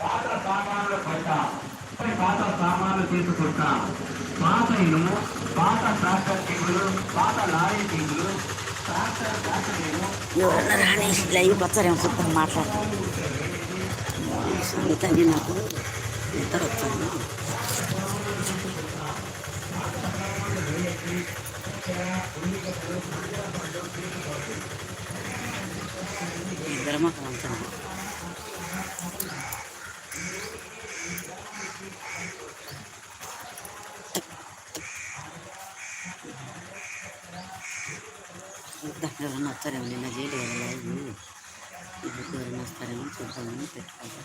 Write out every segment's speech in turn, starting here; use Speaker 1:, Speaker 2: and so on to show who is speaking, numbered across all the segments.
Speaker 1: పాత సామాన్లు కొంటా పాత సామాన్లు తీసుకుంటా పాత ఇనుము పాత ట్రాక్టర్ టీములు పాత లారీ టీములు ట్రాక్టర్ బ్యాటరీలు
Speaker 2: ఎవరన్నా రాని లైవ్ వచ్చారేమో చూద్దాం మాట్లాడతాం సంగతి నాకు నిద్ర వచ్చాను నిద్రమా కాంచాను చూద్దాం ఎవరన్నా వస్తారేమో నిన్న చేయలేదు కదా లైవ్ ఇప్పుడు ఎవరైనా వస్తారేమో చూద్దామని పెట్టుకుంటా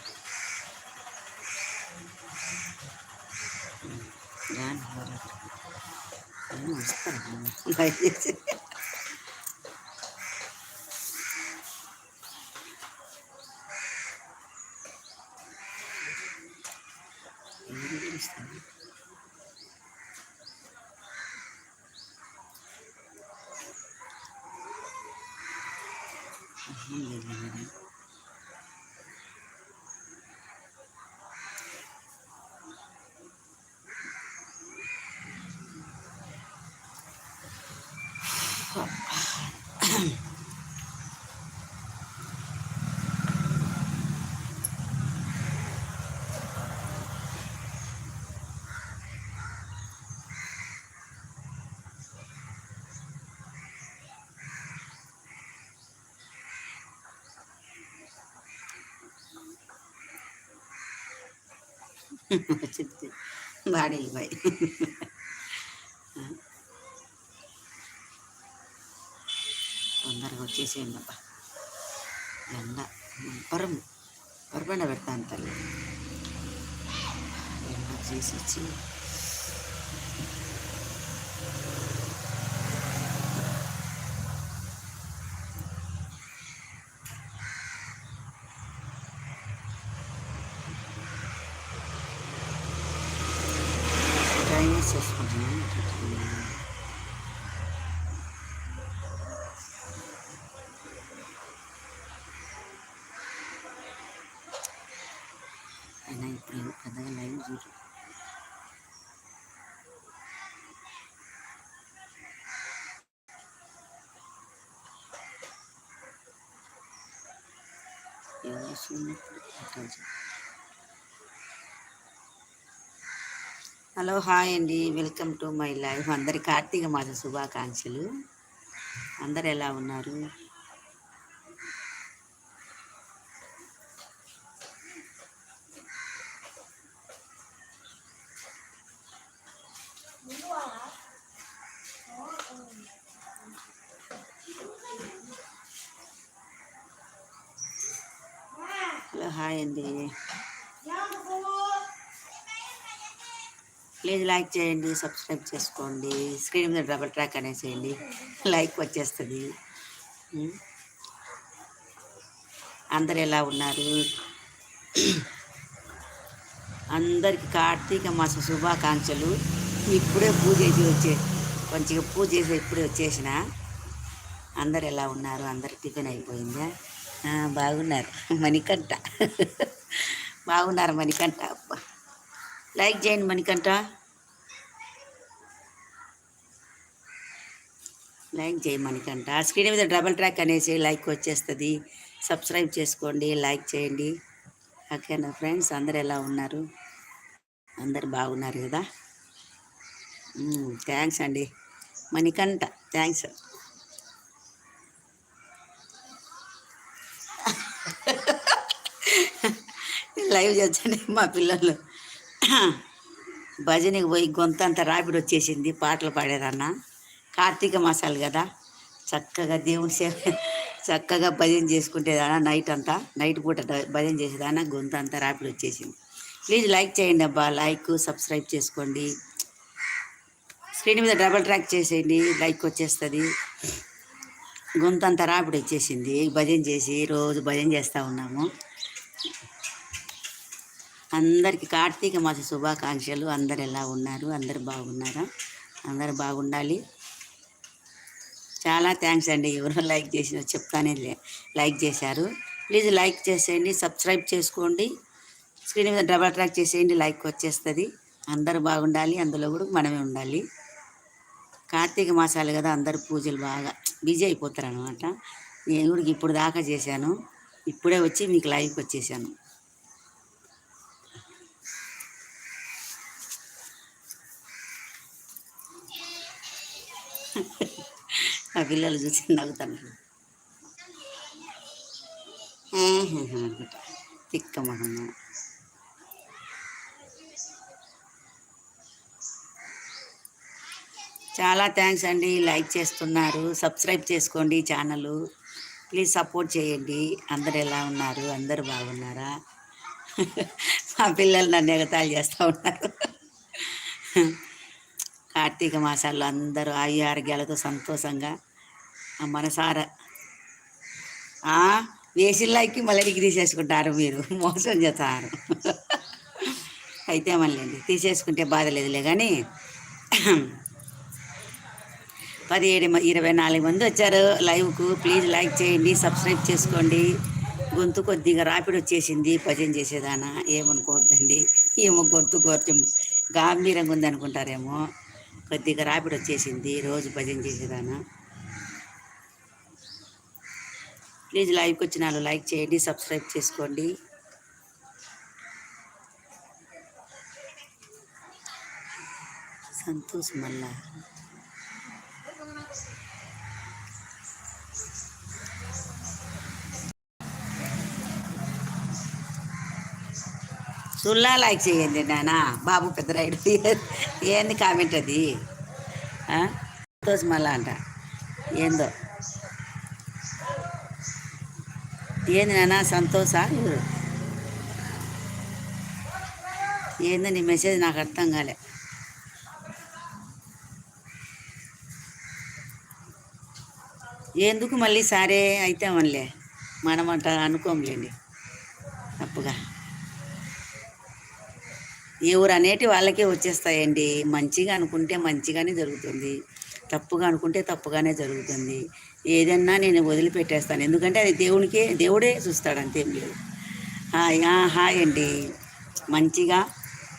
Speaker 2: రాని ఎవరు ఏమో వస్తారు లైవ్ చేసి ఎవరు పిలుస్తారు? ఏం లేదు మేడం చెప్తే బాడీలు పోయి తొందరగా వచ్చేసేయండి అబ్బా. ఎండ పరం పరపండ పెడతాను తల్లి. ఎండ చేసి వచ్చి ఏం హలో హాయ్ అండి. Welcome to my life. అందరి కార్తీక మాస శుభాకాంక్షలు. అందరు ఎలా ఉన్నారు హలో హాయ్ అండి ప్లీజ్ లైక్ చేయండి సబ్స్క్రైబ్ చేసుకోండి. స్క్రీన్ మీద డబల్ ట్రాక్ అనేసేయండి. లైక్ వచ్చేస్తుంది. అందరు ఎలా ఉన్నారు? అందరికి కార్తీక మాస శుభాకాంక్షలు. ఇప్పుడే పూజ చేసి వచ్చే కొంచెం పూజ చేసి ఇప్పుడే వచ్చేసిన. అందరు ఎలా ఉన్నారు? అందరు టిఫిన్ అయిపోయిందా? బాగున్నారు. మణికంఠ. బాగున్నారు మణికంఠ లైక్ చేయండి మణికంఠ. లైక్ చేయమనికంట. స్క్రీన్ మీద డబల్ ట్రాక్ అనేసి లైక్ వచ్చేస్తుంది. సబ్స్క్రైబ్ చేసుకోండి లైక్ చేయండి. ఓకేనా ఫ్రెండ్స్ అందరు ఎలా ఉన్నారు? అందరు బాగున్నారు కదా? థ్యాంక్స్ అండి. మణికంఠ థ్యాంక్స్. లైవ్ చేచ్చండి మా పిల్లలు. భజనకి పోయి గొంత అంత రాపిడి వచ్చేసింది పాటలు పాడేదన్నా. కార్తీక మాసాలు కదా. చక్కగా దేవుని సేవ చక్కగా భజన చేసుకుంటేదానా నైట్ అంతా నైట్ పూట భజన చేసేదానా గొంత అంతా రాపిడి వచ్చేసింది. ప్లీజ్ లైక్ చేయండి అబ్బా లైక్ సబ్స్క్రైబ్ చేసుకోండి. స్క్రీన్ మీద డబల్ ట్రాక్ చేసేయండి లైక్ వచ్చేస్తుంది. గొంతంతా రాపిడి వచ్చేసింది. భజన చేసి రోజు భజన చేస్తూ ఉన్నాము. అందరికీ కార్తీక మాస శుభాకాంక్షలు. అందరు ఎలా ఉన్నారు? అందరు బాగున్నారా? అందరు బాగుండాలి. చాలా థ్యాంక్స్ అండి. ఎవరో లైక్ చేసిన చెప్తానే లైక్ చేశారు. ప్లీజ్ లైక్ చేసేయండి సబ్స్క్రైబ్ చేసుకోండి. స్క్రీన్ మీద డబల్ ట్రాక్ చేసేయండి లైక్ వచ్చేస్తుంది. అందరూ బాగుండాలి అందులో కూడా మనమే ఉండాలి. కార్తీక మాసాలు కదా అందరు పూజలు బాగా బిజీ అయిపోతారు అనమాట నేను కూడా ఇప్పుడు దాకా చేశాను. ఇప్పుడే వచ్చి మీకు లైవ్కి వచ్చేసాను ఆ పిల్లలు చూసి నవ్వుతాను. తిక్క మహమ్మ చాలా థ్యాంక్స్ అండి. లైక్ చేస్తున్నారు. సబ్స్క్రైబ్ చేసుకోండి ఛానల్. ప్లీజ్ సపోర్ట్ చేయండి. అందరు ఎలా ఉన్నారు? అందరు బాగున్నారా? మా పిల్లలు నన్ను ఎగతాలు చేస్తూ ఉన్నారు. కార్తీక మాసాల్లో అందరూ ఆయు ఆరోగ్యాలతో సంతోషంగా మనసార వేసిల్లాకి లైక్కి మళ్ళీ డిగ్రీ తీసేసుకుంటారు మీరు. మోసం చేస్తారు. అయితే మళ్ళీ తీసేసుకుంటే బాధ లేదులే కానీ పదిహేడు ఇరవై నాలుగు మంది వచ్చారు లైవ్కు. ప్లీజ్ లైక్ చేయండి సబ్స్క్రైబ్ చేసుకోండి. గొంతు కొద్దిగా రాపిడి వచ్చేసింది భజన చేసేదానా. ఏమనుకోవద్దండి. ఏమో గొంతు కొంచెం గాంభీరంగా ఉంది అనుకుంటారేమో కొద్దిగా రాపిడి వచ్చేసింది రోజు భజన చేసేదానా. ప్లీజ్ లైవ్కి వచ్చిన వాళ్ళు లైక్ చేయండి సబ్స్క్రైబ్ చేసుకోండి. సంతోష్ మల్లా సుల్లా లైక్ చేయండి నాన్న బాబు పెద్ద రైడు. ఏంది కామెంట్ అది? సంతోష్ మళ్ళా అంట. ఏందో? ఏంది నాన్న సంతోషా? ఎవరు? ఏందో నీ మెసేజ్ నాకు అర్థం కాలే. ఎందుకు మళ్ళీ సరే అయితే మనలే మనమంట అనుకోంలేండి. తప్పుగా. ఎవరు అనేటి వాళ్ళకే వచ్చేస్తాయండి. మంచిగా అనుకుంటే మంచిగానే జరుగుతుంది. తప్పుగా అనుకుంటే తప్పుగానే జరుగుతుంది. ఏదన్నా నేను వదిలిపెట్టేస్తాను. ఎందుకంటే అది దేవునికే దేవుడే చూస్తాడు అంతేం లేదు హాయ్ ఆ, హాయ్ అండి. మంచిగా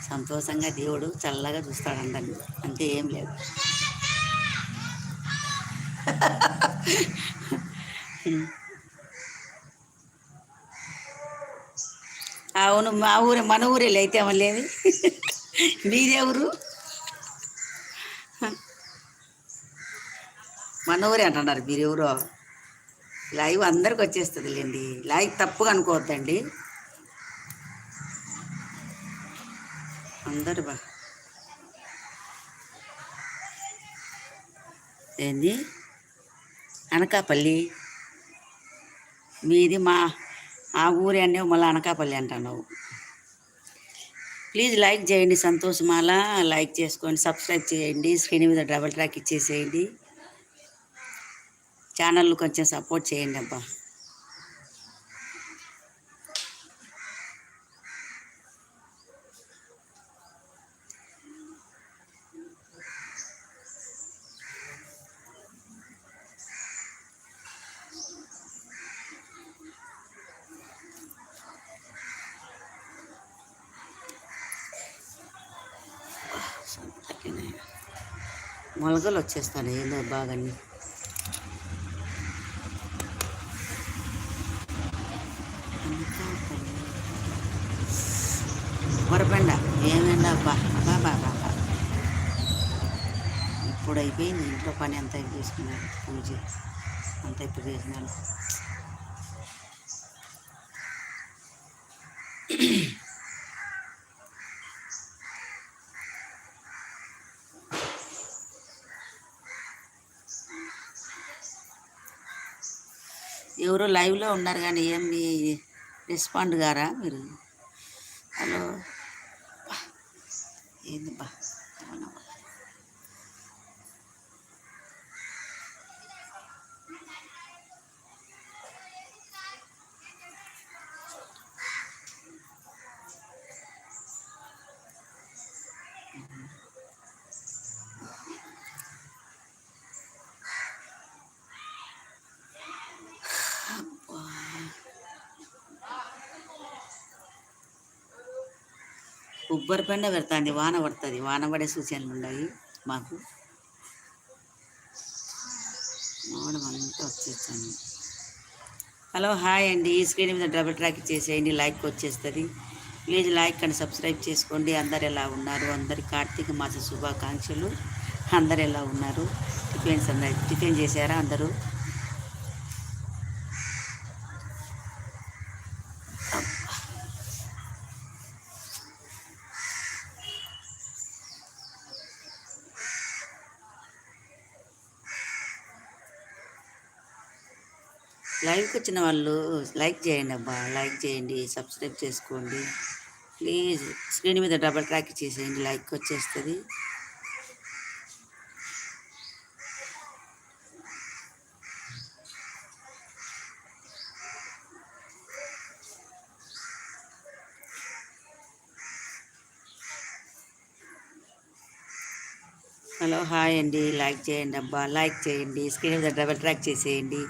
Speaker 2: సంతోషంగా దేవుడు చల్లగా చూస్తాడు అందరిని. అంతే ఏం లేదు. అవును మా ఊరే మన ఊరేళ్ళు అయితే లేదు. మీదే ఊరు? మన ఊరే అంటున్నారు. మీరు ఎవరో లైవ్ అందరికి వచ్చేస్తుంది లేండి లైవ్ తప్పుగా అనుకోవద్దండి. అందరు బా. ఏంది? అనకాపల్లి. మీది మా ఆ ఊరే అనే మళ్ళీ అనకాపల్లి అంటున్నావు. ప్లీజ్ లైక్ చేయండి సంతోషమాల. లైక్ చేసుకోండి సబ్స్క్రైబ్ చేయండి. స్క్రీన్ మీద డబల్ ట్రాక్ ఇచ్చేసేయండి. ఛానల్ కొంచెం సపోర్ట్ చేయండి అబ్బా. మొలకలు వచ్చేస్తాను ఏందో బాగా అన్ని. ఏమైందా అబ్బా? అబ్బా బాబా ఇప్పుడు అయిపోయింది. ఇంట్లో పని అంత చేసుకున్నాను. పూజ అంత ఇప్పుడు చేసినాను. ఎవరో లైవ్లో ఉన్నారు కానీ ఏం మీ రెస్పాండ్ గారా మీరు? హలో. ఏంది బా ఉబ్బరి పెండ పెడుతుంది వాన పడుతుంది. వాన పడే సూచనలు ఉన్నాయి మాకు. మామిడి అంతా వచ్చేసాను హలో హాయ్ అండి. ఈ స్క్రీన్ మీద డబుల్ ట్రాక్ చేసేయండి. లైక్ వచ్చేస్తుంది. ప్లీజ్ లైక్ అండ్ సబ్స్క్రైబ్ చేసుకోండి. అందరు ఎలా ఉన్నారు? అందరి కార్తీక మాస శుభాకాంక్షలు. అందరు ఎలా ఉన్నారు? టిఫిన్స్ అందరు టిఫిన్ చేశారా అందరూ? లైవ్కి వచ్చిన వాళ్ళు లైక్ చేయండి అబ్బా లైక్ చేయండి సబ్స్క్రైబ్ చేసుకోండి. ప్లీజ్ స్క్రీన్ మీద డబల్ ట్రాక్ చేసేయండి లైక్ వచ్చేస్తుంది. హలో హాయ్ అండి లైక్ చేయండి అబ్బా లైక్ చేయండి స్క్రీన్ మీద డబల్ ట్రాక్ చేసేయండి.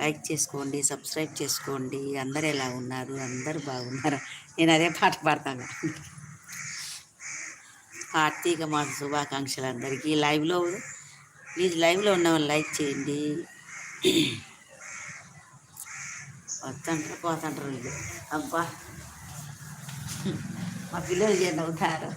Speaker 2: లైక్ చేసుకోండి సబ్స్క్రైబ్ చేసుకోండి. అందరు ఎలా ఉన్నారు? అందరు బాగున్నారు? నేను అదే పాట పాడతాను. కార్తీక మాస శుభాకాంక్షలు అందరికీ. లైవ్లో ప్లీజ్ లైవ్లో ఉన్నవాళ్ళు లైక్ చేయండి. వస్తుంటారు పోతుంటారు వీళ్ళు. అబ్బా. మా పిల్లలు చేయండి అవుతారు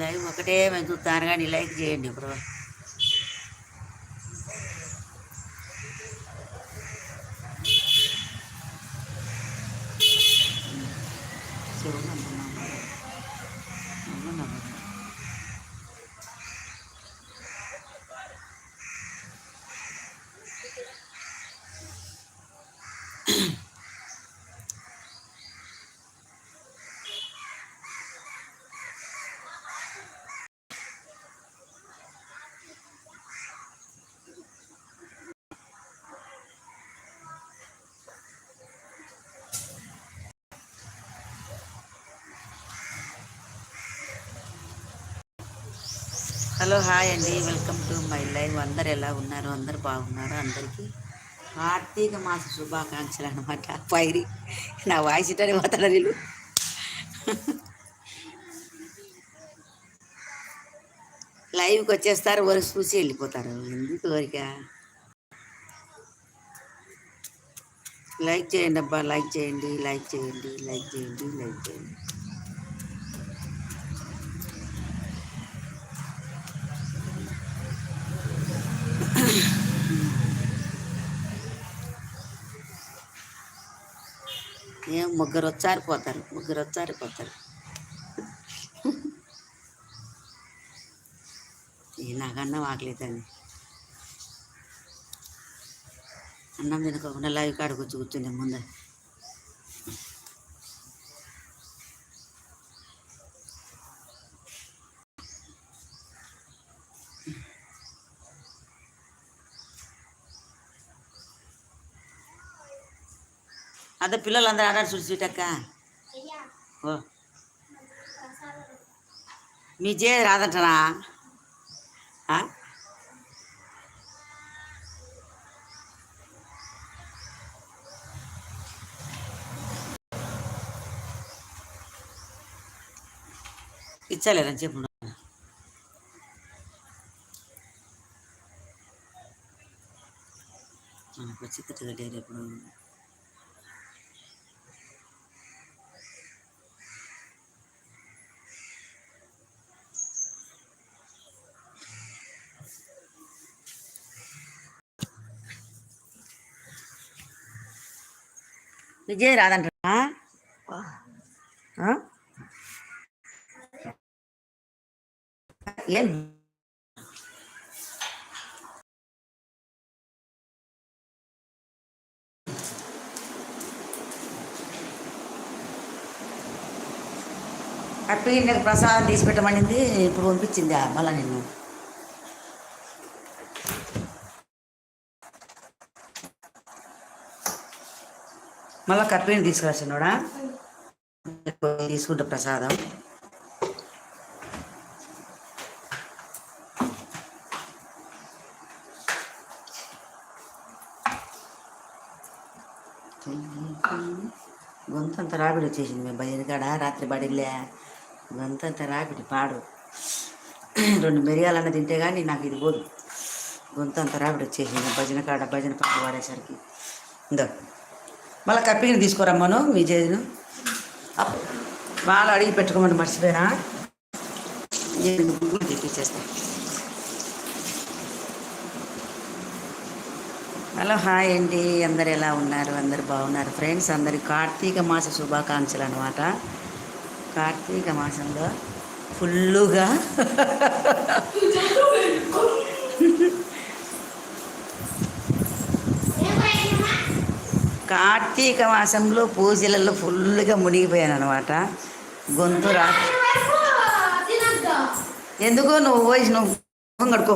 Speaker 2: లైవ్ ఒకటే మేము చూస్తాను కానీ లైక్ చేయండి ఇప్పుడు హలో హాయ్ అండి. Welcome to my live. అందరు ఎలా ఉన్నారు? అందరు బాగున్నారు? అందరికీ కార్తీక మాస శుభాకాంక్షలు అనమాట పైరి నా వాయిస్ ఇటనే పోతాడు వీళ్ళు లైవ్కి వచ్చేస్తారు వరకు చూసి వెళ్ళిపోతారు. ఎందుకు వరక? లైక్ చేయండి అబ్బా. లైక్ చేయండి లైక్ చేయండి లైక్ చేయండి లైక్ చేయండి. ఏం ముగ్గురు వచ్చారిపోతారు ముగ్గురు వచ్చారిపోతారు. ఈ నాకన్నా అన్నం అన్నం తినకోకుండా లైవ్ కాడికి వచ్చి కూర్చుండే ముందే. అదే పిల్లలు అందరూ ఆడాడు చూసి సీటక్క ఓ మీ జే రాదంటనా ఆ? ఇచ్చలేదని చెప్పు మనకు చిక్కగా లేరు ఎప్పుడు విజయ్ రాదంటా ఏం అటు నీకు ప్రసాదం తీసి పెట్టమనింది ఇప్పుడు పంపించింది మళ్ళా నిన్ను మళ్ళీ కప్పిని తీసుకురాసినోడా? తీసుకుంటా ప్రసాదం. గొంతంత రాపిడి వచ్చేసింది మేము బయలుకాడ రాత్రి పడిలే గొంతంత రాపిడి పాడు. రెండు మిరియాలన్న తింటే కానీ నాకు ఇది పోదు. గొంతంత రాపిడి వచ్చేసింది. భజన కాడ భజన పాట పాడేసరికి. ఇందో. మళ్ళీ కప్పిని తీసుకోరమ్మను మీ చేను వాళ్ళు అడిగి పెట్టుకోమని మర్చిపోయినా? నేను తెప్పించేస్తాను హలో హాయ్ అండి. అందరు ఎలా ఉన్నారు? అందరు బాగున్నారు. ఫ్రెండ్స్ అందరి కార్తీక మాస శుభాకాంక్షలు అనమాట కార్తీక మాసంలో ఫుల్లుగా కార్తీక మాసంలో పూజలలో ఫుల్గా మునిగిపోయాను అనమాట గొంతు రా ఎందుకో నువ్వు పోయి నువ్వు మొంగడుకో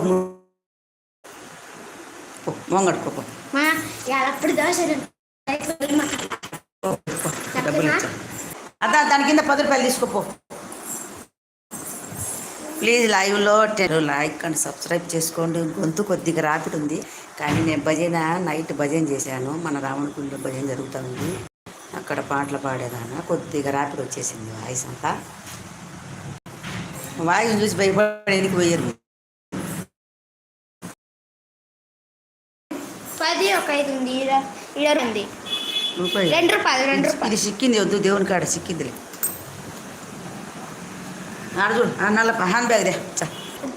Speaker 2: మొంగడుకోపో
Speaker 3: మా ఎప్పుడు దోశ
Speaker 2: డబ్బులు ఇచ్చా. అదా దాని కింద పది రూపాయలు తీసుకోపో ప్లీజ్ లైవ్లో టెన్ లైక్ అండ్ సబ్స్క్రైబ్ చేసుకోండి. గొంతు కొద్దిగా రాపిడి ఉంది కానీ నేను భజన నైట్ భజన చేశాను. మన రావణగుండ భజన జరుగుతుంది. అక్కడ పాటలు పాడేదాన. కొద్దిగా రాపిడి వచ్చేసింది వాయిస్ అంతా. వాయిస్ చూసి భయపడేందుకు పోయారు.
Speaker 3: పది ఒక ఐదు ఉంది. ఉంది.
Speaker 2: రూపాయలు
Speaker 3: రెండు రూపాయలు రెండు
Speaker 2: ఇది
Speaker 3: రూపాయలు.
Speaker 2: సిక్కింది వద్దు దేవుని కాడ సిక్కిందిలే. ఆ నల్ల హ్యాండ్ బ్యాగ్ దే.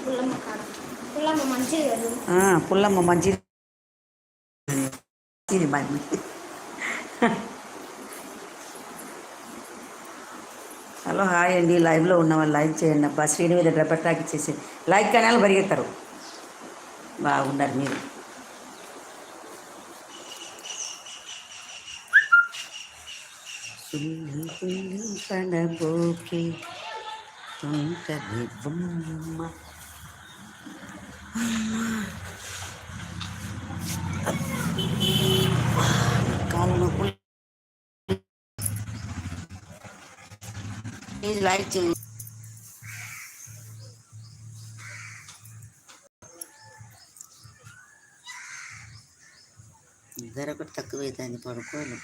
Speaker 3: పుల్లమ్మ కాదు. పుల్లమ్మ మంచిది. కదా
Speaker 2: ఆ, పుల్లమ్మ హలో హాయ్ అండి. లైవ్లో ఉన్న వాళ్ళు లైక్ చేయండి అబ్బా. శ్రీని మీద డ్రబ్బర్ ఇచ్చేసి లైక్ కనాలు పరిగెత్తారు. బాగున్నారు మీరు. సుల్లి ఉంటది బొమ్మ కాలు నొప్పులు ప్లీజ్ లైక్ చేయండి. ధర ఒకటి తక్కువే దాన్ని పడుకోను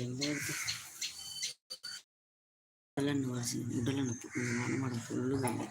Speaker 2: ఏం లేదు గుడ్డలను వాసిన గుడ్డలను మనమడ ఫుల్గా ఉంది.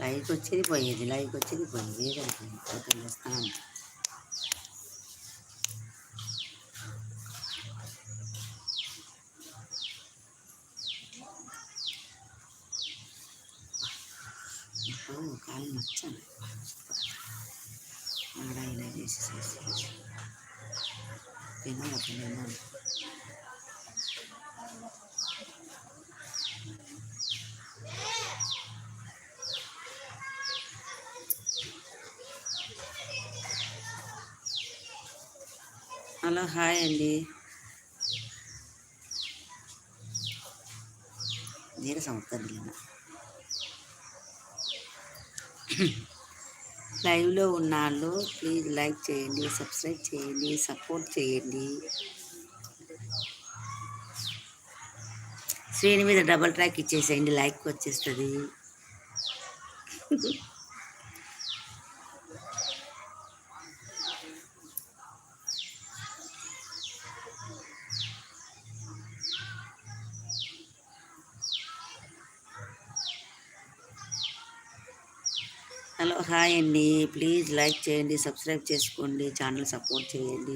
Speaker 2: లైక్ వచ్చేది పోయేది లైక్ వచ్చేది పోయేది ఏదైపోయింది పొద్దున్న వస్తాను కాలు నచ్చాను ఆడ ఇలా చేసి చేసి చేసి. తినాలి హలో హాయ్ అండి. నీరసం వస్తుంది లైవ్లో ఉన్న వాళ్ళు ప్లీజ్ లైక్ చేయండి సబ్స్క్రైబ్ చేయండి సపోర్ట్ చేయండి. శ్రేణి మీద డబల్ ట్రాక్ ఇచ్చేసేయండి లైక్ వచ్చేస్తుంది. హలో హాయ్ అండి. ప్లీజ్ లైక్ చేయండి సబ్స్క్రైబ్ చేసుకోండి ఛానల్ సపోర్ట్ చేయండి.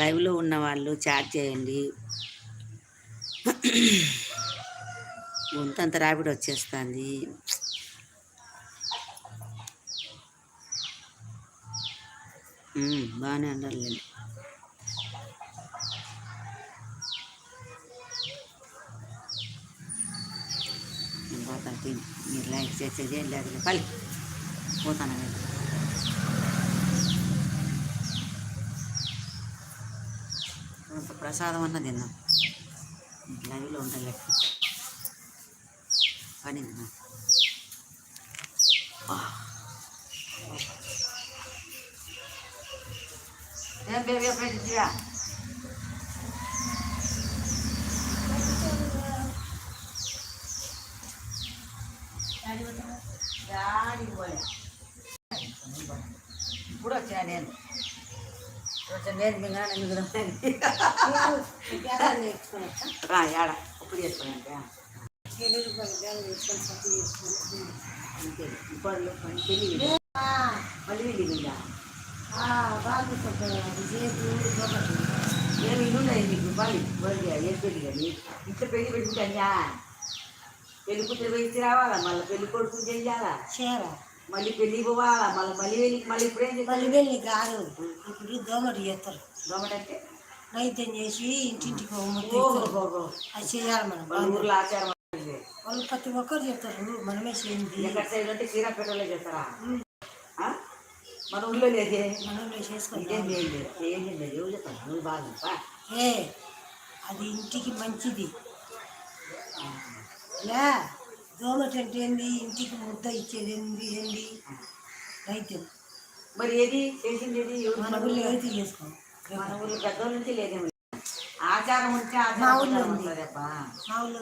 Speaker 2: లైవ్లో ఉన్న వాళ్ళు చాట్ చేయండి. గొంతంత రాపిడి వచ్చేస్తుంది. బాగానే ఉండాలి బాగా మీరు లైక్ చేసేది లేకపోతే లేదు పలి పోతాను నేను. కొంత ప్రసాదం అన్న తిన్నాం లైవ్లో ఉండాలి పని తిన్నాం ఏం బేబీ పెట్టించిరా డాడీ పోలే ఇప్పుడు వచ్చినా నేను. కొంచెం నేను మింగనా నన్ను రా యాడ ఇప్పుడు చేసుకోనంటే మళ్ళీ వెళ్ళిందా నేను ఇల్లున్నాయి నీకు మళ్ళీ మళ్ళీ ఏం కానీ ఇంట్లో పెళ్ళి పెట్టుకుంటా పెళ్ళి కూతురు వేసి రావాలా మళ్ళీ పెళ్ళి కొడుకు చేయాలా
Speaker 4: చేరా
Speaker 2: మళ్ళీ పెళ్ళి పోవాలా? మళ్ళీ మళ్ళీ వెళ్ళి మళ్ళీ ఇప్పుడేం
Speaker 4: మళ్ళీ వెళ్ళి కాదు ఇప్పుడు దోమటి చేస్తారు.
Speaker 2: గవర్నమెంట్
Speaker 4: నైద్యం చేసి ఇంటింటికి. అది చేయాలి మనం.
Speaker 2: ఊర్లో ఆచారం.
Speaker 4: వాళ్ళు ప్రతి ఒక్కరు చెప్తారు మనమే చేయండి.
Speaker 2: ఎక్కడ సైడ్ అంటే చీర పెట్టలే చేస్తారా? మన ఊళ్ళో లేదే
Speaker 4: మనమే
Speaker 2: ఇదేం
Speaker 4: చేసుకుంటాం.
Speaker 2: చేయండి ఏం చేయండి ఎవరు చెప్తాను నువ్వు బాగా
Speaker 4: ఏ అది ఇంటికి మంచిది. లే దోమటి అంటే ఏంది ఇంటికి ముద్ద ఇచ్చేది ఏంది? ఏంది నైద్యం
Speaker 2: మరి ఏది? చేసింది ఏది?
Speaker 4: మన ఊళ్ళో అయితే చేసుకోం?
Speaker 2: మన ఊళ్ళో పెద్దోళ్ళ నుంచి లేదేమో ఆచారం ఉంటే
Speaker 4: మా ఊళ్ళో.
Speaker 2: ఉంటుందప్పా.
Speaker 4: మా ఊళ్ళో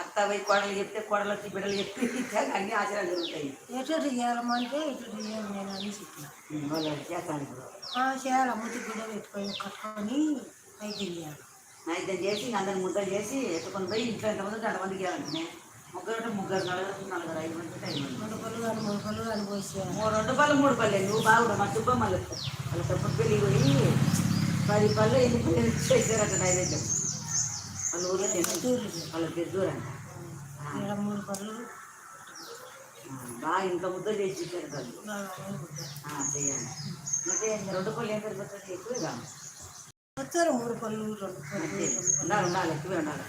Speaker 2: అత్త పోయి కోడలు చెప్తే కోడలు వచ్చి బిడ్డలు చెప్తే అన్ని ఆచారాలు జరుగుతాయి.
Speaker 4: ఎటు చేయాలమంటే ఇటు చేయాలి నేను అని చెప్పిన.
Speaker 2: చేస్తాను ఇప్పుడు.
Speaker 4: చేయాలి అమ్మకి గుడ్డ పెట్టుకొని కట్టుకొని నైద్యం చేయాలి
Speaker 2: నైద్యం చేసి అందరిని ముద్దలు చేసి ఎత్తుకొని పోయి ఇంట్లో ఎంతమంది అంతమందికి ఇవ్వాలంటే. ముగ్గురు ముగ్గురు నలుగురు నలుగురు ఐదు మంది మంది.
Speaker 4: రెండు పళ్ళు కానీ మూడు పళ్ళు కానీ
Speaker 2: మూడు రెండు పళ్ళు మూడు పళ్ళు నువ్వు బాగుండు మా చుబ్బ మళ్ళీ వాళ్ళ తప్పుడు పెళ్ళి పోయి పది పళ్ళు ఎన్ని పళ్ళు చేశారట నైవేద్యం. వాళ్ళ ఊళ్ళో వాళ్ళ దూరంట
Speaker 4: ఇక్కడ మూడు పళ్ళు.
Speaker 2: బాగా ఇంత ముద్దలు చేసి ఇచ్చారు వాళ్ళు. చెయ్యాలి అంటే రెండు పళ్ళు ఏం సరిపోతుంది ఎక్కువగా
Speaker 4: వస్తారు మూడు పళ్ళు రెండు పళ్ళు
Speaker 2: ఉండాలి ఉండాలి ఎక్కువే ఉండాలి.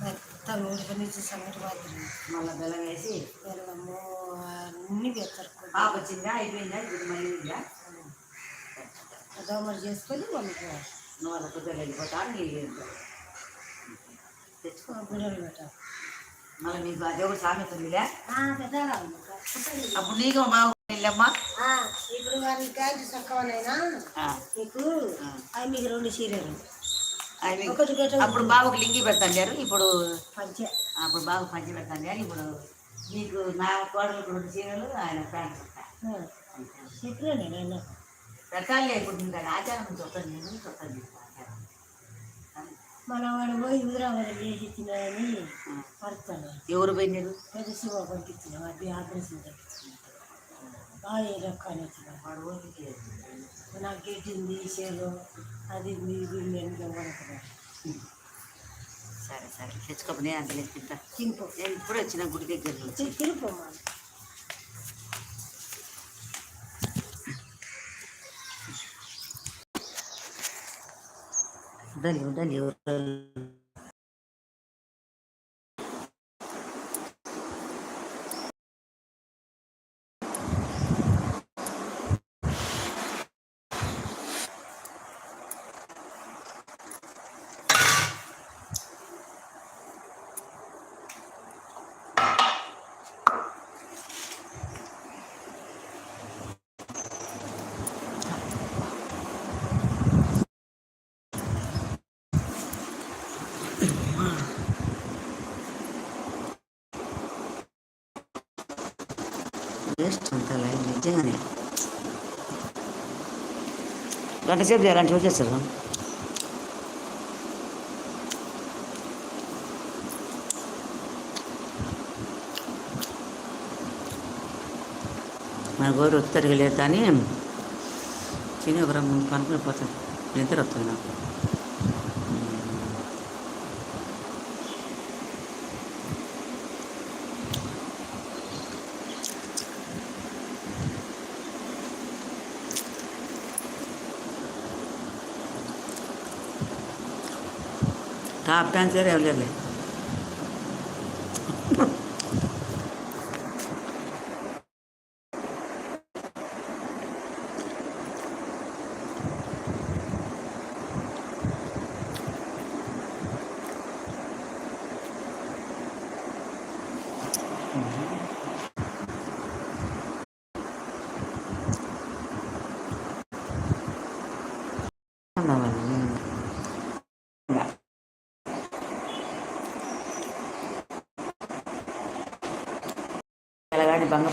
Speaker 4: మొత్తం మూడు పళ్ళు ఇచ్చి సంగటి మాత్రం
Speaker 2: మళ్ళీ బెల్లం వేసి
Speaker 4: బెల్లము అన్నీ వేస్తారు
Speaker 2: పాప వచ్చిందా అయిపోయిందా ఇప్పుడు మళ్ళీ
Speaker 4: దోమలు చేసుకొని వాళ్ళకి
Speaker 2: నువ్వు వాళ్ళ కుదరలు వెళ్ళిపోతా నీళ్ళు వెళ్ళిపోతా తెచ్చుకో
Speaker 4: బిడ్డలు పెట్టాలి.
Speaker 2: మళ్ళీ మీకు అదే కూడా సామెత ఉందిలే? అప్పుడు నీకు వెళ్ళమ్మా
Speaker 4: ఇప్పుడు వారి క్యాంటీ చక్కవనైనా? మీకు అవి మీకు రెండు చీరలు. ఒకటి గట్ట
Speaker 2: అప్పుడు బాబుకి లింగి పెడతాను ఇప్పుడు
Speaker 4: పంచే.
Speaker 2: అప్పుడు బాబు పంచి పెడతాను ఇప్పుడు నీకు నా కోడలకు రెండు చీరలు ఆయన ప్యాంట్
Speaker 4: చెప్పినా నేను.
Speaker 2: పెట్టాలి ఇప్పుడు నీకు అది ఆచారం నుంచి వస్తుంది నేను వస్తుంది
Speaker 4: మన వాడు పోయి హుదరాబాద్ చేసి ఇచ్చినాయని పడతాను.
Speaker 2: ఎవరు పోయినారు?
Speaker 4: పెద్ద శివ పంపించిన అది ఆపరేషన్ బాగా రొక్కాని వచ్చిన
Speaker 2: వాడు ఊరికి
Speaker 4: నాకు గెట్టింది చేరు అది ఉంది అని గమనిస్తున్నాను
Speaker 2: సరే సరే. తెచ్చుకోపు నేను అంత తింటా.
Speaker 4: తింపు
Speaker 2: నేను ఇప్పుడు వచ్చిన గుడి దగ్గర
Speaker 4: తిరుపమ్మ
Speaker 2: ఉండాలి ఉండాలి ఎవరు వేస్ట్ అంత లైన్ నిజంగానే గంట సేపు చేయాలంటే వచ్చేస్తారు మన గోరు ఒత్తిడిగా లేదు కానీ చిన్న ఒక రమ్మ పనుకుని పోతాను. నిద్ర వస్తుంది నాకు. టాప్ డాన్సర్ ఎవరు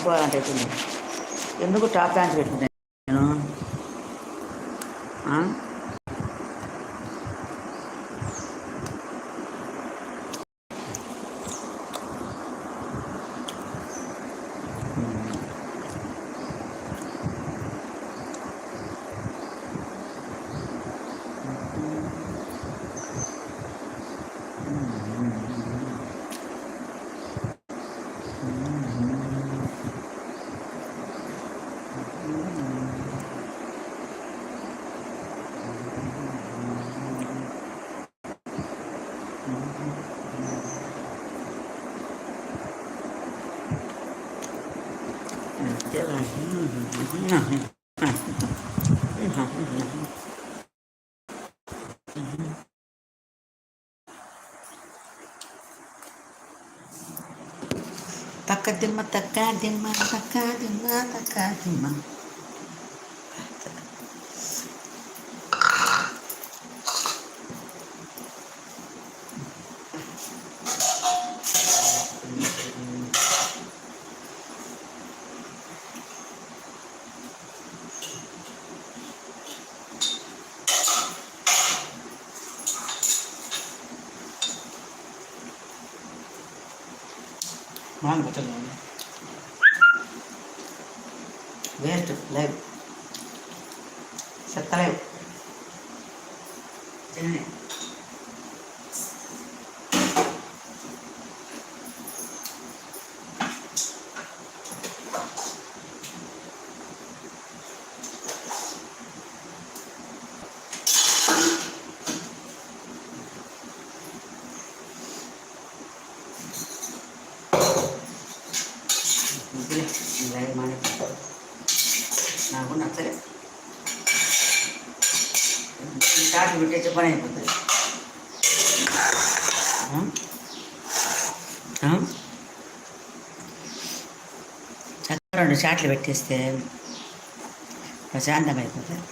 Speaker 2: బంగపోవాలంటే అవుతుంది ఎందుకు టాప్ ప్యాంట్ పెట్టుకున్నాను నేను ఆ? తక్క దిమ్మ తక్క దిమ్మ తక్క దిమ్మ తక్క దిమ్మ వేస్ట్ లైవ్ చెత్తలేవు లైవ్ మానే నాకు నచ్చలేదు స్టార్ట్ పెట్టే పని అయిపోతుంది. చక్కగా రెండు షాట్లు పెట్టేస్తే ప్రశాంతం అయిపోతుంది